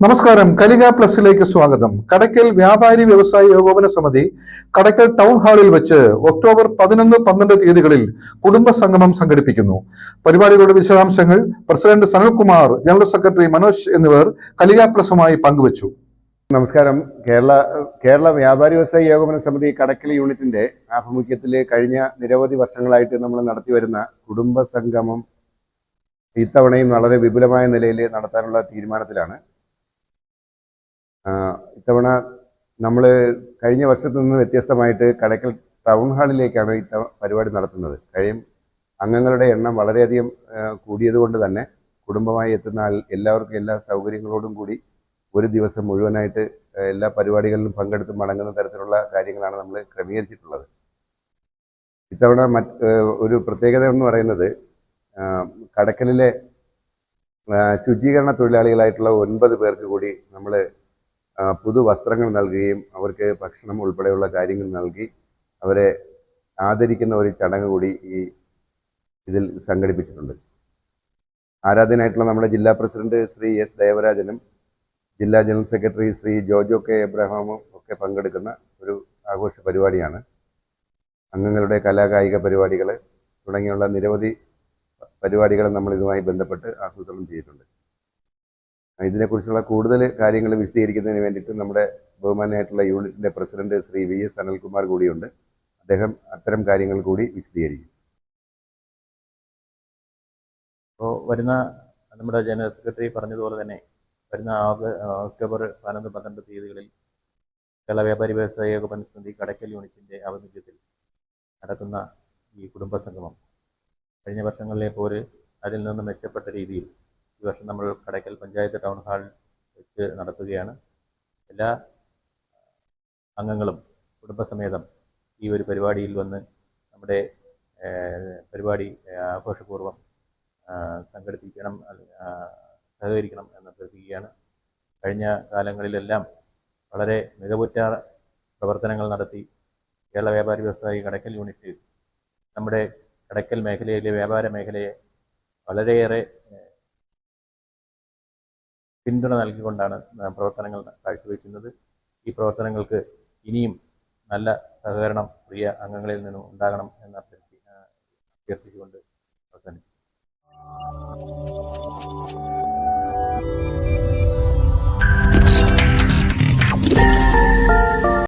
നമസ്കാരം. കലിക പ്ലസിലേക്ക് സ്വാഗതം. കടക്കൽ വ്യാപാരി വ്യവസായ ഏകോപന സമിതി കടക്കൽ ടൗൺ ഹാളിൽ വെച്ച് ഒക്ടോബർ പതിനൊന്ന് പന്ത്രണ്ട് തീയതികളിൽ കുടുംബ സംഗമം സംഘടിപ്പിക്കുന്നു. പരിപാടികളുടെ വിശദാംശങ്ങൾ president Sanalkumar general secretary Manoj എന്നിവർ കലിക പ്ലസുമായി പങ്കുവച്ചു. നമസ്കാരം. കേരള കേരള വ്യാപാരി വ്യവസായ ഏകോപന സമിതി കടക്കൽ യൂണിറ്റിന്റെ ആഭിമുഖ്യത്തിൽ കഴിഞ്ഞ നിരവധി വർഷങ്ങളായിട്ട് നമ്മൾ നടത്തി വരുന്ന കുടുംബ സംഗമം ഇത്തവണയും വളരെ വിപുലമായ നിലയിൽ നടത്താനുള്ള തീരുമാനത്തിലാണ്. ഇത്തവണ നമ്മൾ കഴിഞ്ഞ വർഷത്തു നിന്ന് വ്യത്യസ്തമായിട്ട് കടക്കൽ ടൗൺ ഹാളിലേക്കാണ് ഇത്ത പരിപാടി നടത്തുന്നത്. കഴിയും അംഗങ്ങളുടെ എണ്ണം വളരെയധികം കൂടിയതുകൊണ്ട് തന്നെ കുടുംബമായി എത്തുന്ന എല്ലാവർക്കും എല്ലാ സൗകര്യങ്ങളോടും കൂടി ഒരു ദിവസം മുഴുവനായിട്ട് എല്ലാ പരിപാടികളിലും പങ്കെടുത്ത് മടങ്ങുന്ന തരത്തിലുള്ള കാര്യങ്ങളാണ് നമ്മൾ ക്രമീകരിച്ചിട്ടുള്ളത്. ഇത്തവണ മറ്റ് ഒരു പ്രത്യേകത എന്ന് പറയുന്നത് കടക്കലിലെ ശുചീകരണ തൊഴിലാളികളായിട്ടുള്ള ഒൻപത് പേർക്ക് കൂടി നമ്മൾ പുതുവസ്ത്രങ്ങൾ നൽകുകയും അവർക്ക് ഭക്ഷണം ഉൾപ്പെടെയുള്ള കാര്യങ്ങൾ നൽകി അവരെ ആദരിക്കുന്ന ഒരു ചടങ്ങ് കൂടി ഈ ഇതിൽ സംഘടിപ്പിച്ചിട്ടുണ്ട്. ആരാധനായിട്ടുള്ള നമ്മുടെ ജില്ലാ പ്രസിഡന്റ് ശ്രീ എസ് ദേവരാജനും ജില്ലാ general secretary Shri Jojo K എബ്രഹാമും ഒക്കെ പങ്കെടുക്കുന്ന ഒരു ആഘോഷ പരിപാടിയാണ്. അംഗങ്ങളുടെ കലാകായിക പരിപാടികൾ തുടങ്ങിയുള്ള നിരവധി പരിപാടികൾ നമ്മൾ ഇതുമായി ബന്ധപ്പെട്ട് ആസൂത്രണം ചെയ്തിട്ടുണ്ട്. ഇതിനെക്കുറിച്ചുള്ള കൂടുതൽ കാര്യങ്ങൾ വിശദീകരിക്കുന്നതിന് വേണ്ടിയിട്ട് നമ്മുടെ ബഹുമാനായിട്ടുള്ള യൂണിറ്റിന്റെ president Shri V S Anilkumar കൂടിയുണ്ട്. അദ്ദേഹം അത്തരം കാര്യങ്ങൾ കൂടി വിശദീകരിക്കും. അപ്പോൾ വരുന്ന നമ്മുടെ ജനറൽ സെക്രട്ടറി പറഞ്ഞതുപോലെ തന്നെ വരുന്ന ഒക്ടോബർ പതിനൊന്ന് പന്ത്രണ്ട് തീയതികളിൽ കേരള വ്യാപാരി വ്യവസായ ഏകോപന സമിതി കടക്കൽ യൂണിറ്റിന്റെ ആഭിമുഖ്യത്തിൽ നടക്കുന്ന ഈ കുടുംബ സംഗമം കഴിഞ്ഞ വർഷങ്ങളിലെ പോലെ അതിൽ നിന്ന് മെച്ചപ്പെട്ട രീതിയിൽ ഈ വർഷം നമ്മൾ കടയ്ക്കൽ പഞ്ചായത്ത് ടൗൺ ഹാളിൽ വെച്ച് നടത്തുകയാണ്. എല്ലാ അംഗങ്ങളും കുടുംബസമേതം ഈ ഒരു പരിപാടിയിൽ വന്ന് നമ്മുടെ പരിപാടി ആഘോഷപൂർവം സംഘടിപ്പിക്കണം സഹകരിക്കണം എന്ന് അഭ്യർത്ഥിക്കുകയാണ്. കഴിഞ്ഞ കാലങ്ങളിലെല്ലാം വളരെ മികവുറ്റ പ്രവർത്തനങ്ങൾ നടത്തി കേരള വ്യാപാരി വ്യവസായി കടക്കൽ യൂണിറ്റ് നമ്മുടെ കടക്കൽ മേഖലയിലെ വ്യാപാര മേഖലയെ വളരെയേറെ പിന്തുണ നൽകിക്കൊണ്ടാണ് പ്രവർത്തനങ്ങൾ കാഴ്ചവെക്കുന്നത്. ഈ പ്രവർത്തനങ്ങൾക്ക് ഇനിയും നല്ല സഹകരണം പ്രിയ അംഗങ്ങളിൽ നിന്നും ഉണ്ടാകണം എന്ന്